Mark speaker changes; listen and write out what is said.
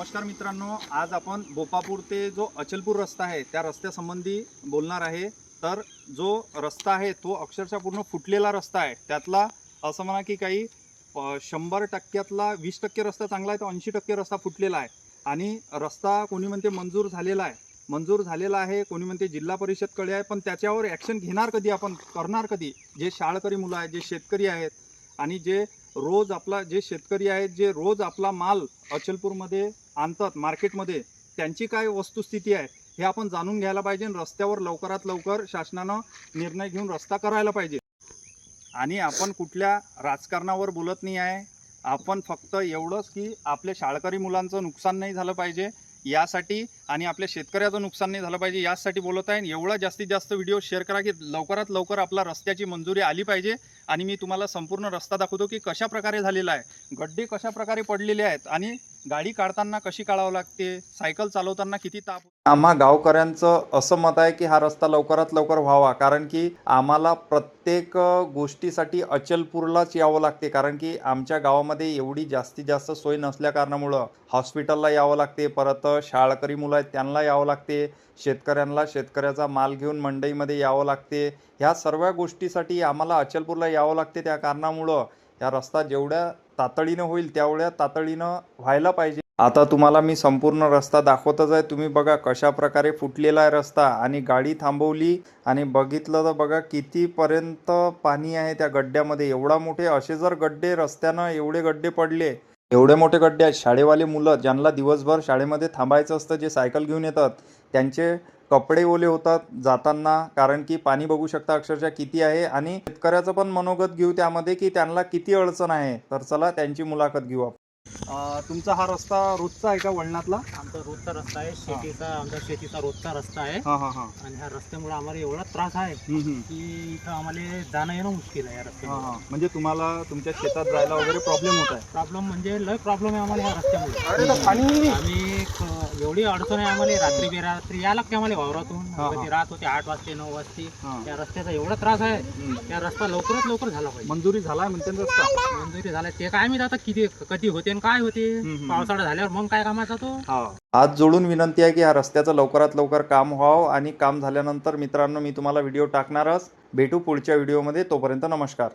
Speaker 1: नमस्कार मित्रांनो आज आपण बोपापूर ते जो अचलपूर रस्ता आहे त्या रस्त्यासंबंधी बोलणार आहे. तर जो रस्ता आहे तो अक्षरशः पूर्ण फुटलेला रस्ता आहे. त्यातला असं म्हणा की काही शंभर टक्क्यातला वीस टक्के रस्ता चांगला आहे तर ऐंशी टक्के रस्ता फुटलेला आहे. आणि रस्ता कोणी म्हणते मंजूर झालेला आहे. मंजूर झालेला आहे कोणी म्हणते जिल्हा परिषदकडे आहे पण त्याच्यावर ॲक्शन घेणार कधी आपण करणार कधी? जे शाळकरी मुलं आहेत जे शेतकरी आहेत आणि जे रोज आपला जे शेतकरी आहेत जे रोज आपला माल अचलपूरमध्ये आणतात मार्केटमध्ये त्यांची काय वस्तुस्थिती आहे हे आपण जाणून घ्यायला पाहिजे रस्त्यावर लवकरात लवकर शासनानं निर्णय घेऊन रस्ता करायला पाहिजे. आणि आपण कुठल्या राजकारणावर बोलत नाही आहे. आपण फक्त एवढंच की आपल्या शाळकरी मुलांचं नुकसान नाही झालं पाहिजे. यासाठी आणि आपल्या शेतकऱ्याचं नुकसान नाही झालं पाहिजे यासाठी बोलत आहे. आणि एवढा जास्तीत जास्त व्हिडिओ शेअर करा की लवकरात लवकर आपला रस्त्याची मंजुरी आली पाहिजे. आणि मी तुम्हाला संपूर्ण रस्ता दाखवतो की कशा प्रकारे झालेला आहे. गड्डे कशा प्रकारे पडलेले आहेत आणि गाडी काढताना कशी काढावं लागते? सायकल चालवताना किती ताप आम्हा गावकऱ्यांचं असं मत आहे की हा रस्ता लवकरात लवकर व्हावा कारण की आम्हाला प्रत्येक गोष्टीसाठी अचलपूरलाच यावं लागते कारण की आमच्या गावामध्ये एवढी जास्तीत जास्त सोय नसल्या कारणामुळं हॉस्पिटलला यावं लागते परत शाळकरी मुलं आहेत त्यांना यावं लागते शेतकऱ्यांना शेतकऱ्याचा माल घेऊन मंडईमध्ये यावं लागते. ह्या सर्व गोष्टीसाठी आम्हाला अचलपूरला यावं लागते त्या कारणामुळं या रस्ता जेवढ्या तातडीनं होईल तेवढ्या तातडीनं व्हायला पाहिजे. आता तुम्हाला मी संपूर्ण रस्ता दाखवतच आहे. तुम्ही बघा कशा प्रकारे फुटलेला आहे रस्ता आणि गाडी थांबवली आणि बघितलं तर बघा कितीपर्यंत पाणी आहे त्या गड्ड्यामध्ये. एवढा मोठे असे जर गड्डे रस्त्यानं एवढे गड्डे पडले एवढे मोठे गड्डे आहेत. शाळेवाले मुलं ज्यांना दिवसभर शाळेमध्ये थांबायचं असतं जे सायकल घेऊन येतात त्यांचे कपडे ओले होतात जाताना कारण की पाणी बघू शकता अक्षरशः किती आहे आणि शेतकऱ्याचं पण मनोगत घेऊ त्यामध्ये की त्यांना किती अडचण आहे. तर चला त्यांची मुलाखत घेऊ आपण. तुमचा हा रस्ता रोजचा आहे का वळणातला?
Speaker 2: आमचा रोजचा रस्ता आहे. शेतीचा आमचा शेतीचा रोजचा रस्ता आहे.
Speaker 1: हा हा हा.
Speaker 2: आणि ह्या रस्त्यामुळे आम्हाला एवढा त्रास आहे की इथं आम्हाला जाणं येणं मुश्किल आहे या
Speaker 1: हा
Speaker 2: रस्त्यामुळे.
Speaker 1: हा. म्हणजे तुम्हाला तुमच्या शेतात जायला वगैरे प्रॉब्लेम होत आहे?
Speaker 2: प्रॉब्लेम म्हणजे लय प्रॉब्लेम आहे आम्हाला ह्या रस्त्यामुळे. आम्ही एवढी अडचण आहे आम्हाला. रात्री बेरात्री या लागते आम्हाला वावरातून.
Speaker 1: हा, हा.
Speaker 2: रात होते आठ वाजते नऊ वाजते.
Speaker 1: हा.
Speaker 2: या रस्त्याचा एवढा त्रास आहे. त्या रस्ता लवकरात लवकर झाला पाहिजे.
Speaker 1: मंजुरी झालाय म्हणते ना रस्ता.
Speaker 2: मंजुरी झाला. ते काय मी आता किती कधी होते आणि काय होते.
Speaker 1: हम्म, हम्म.
Speaker 2: पावसाळा झाल्यावर मग काय कामाचा तो?
Speaker 1: आज जोडून विनंती आहे की ह्या रस्त्याचं लवकरात लवकर काम व्हावं आणि काम झाल्यानंतर मित्रांनो मी तुम्हाला व्हिडिओ टाकणारच. भेटू पुढच्या व्हिडिओमध्ये. तोपर्यंत नमस्कार.